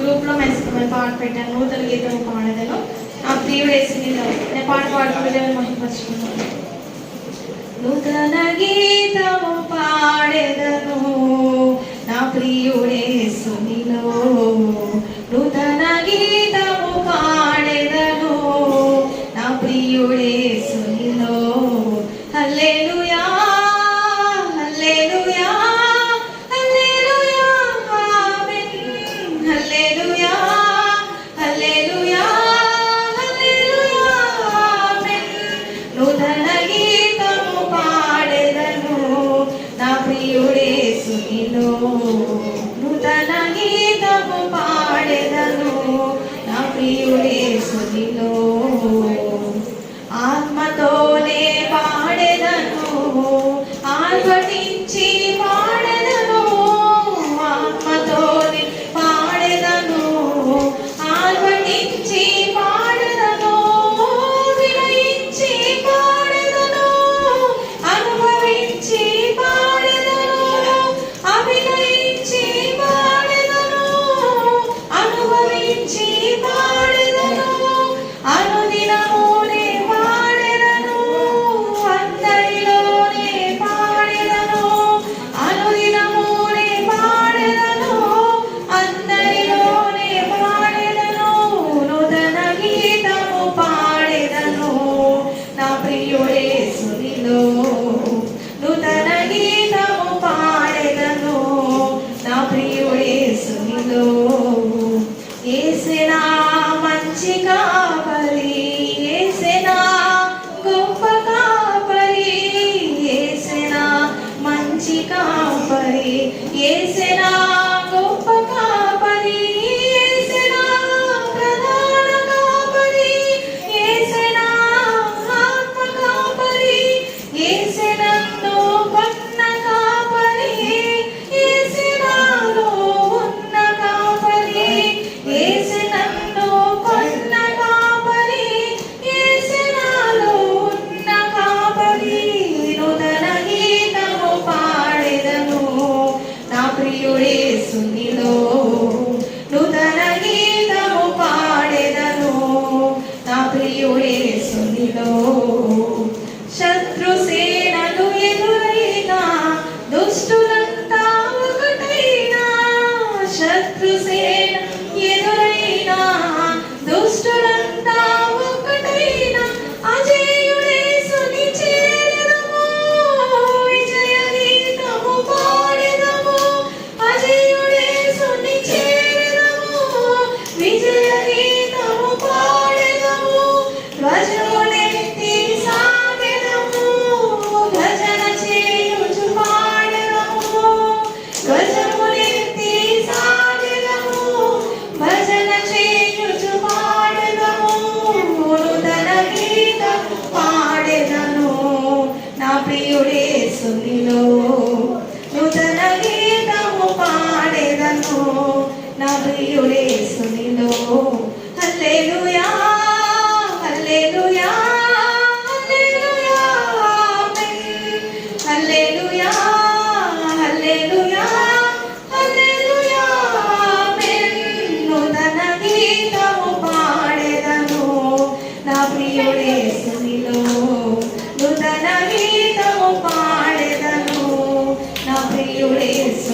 ಗ್ರೂಪ್ಲೋ ಮೆನ್ಸ್ಕೊಂಡು పాట పెట్టాను నూతన గీతం పాడేదను నాకు వేసి నేను పాట పాడుకునేదని మహిమపరుచుకున్నాను నూతన గీతము పాడేదను. నా ప్రియుడే గీతము పాడెదను నా ప్రియుడే సునిలో నూతన గీతము పాడెదను నా ప్రియుడే సునిలో ఆత్మతో ఏసేనా చేస్తుంది. ప్రియుడేసునిలో హల్లెలూయా హల్లెలూయా హల్లెలూయా హల్లెలూయా హల్లెలూయా నూతన గీతము పాడెదము నా ప్రియుడేసునిలో నూతన గీతము పాడెదను నా ప్రియుడేసు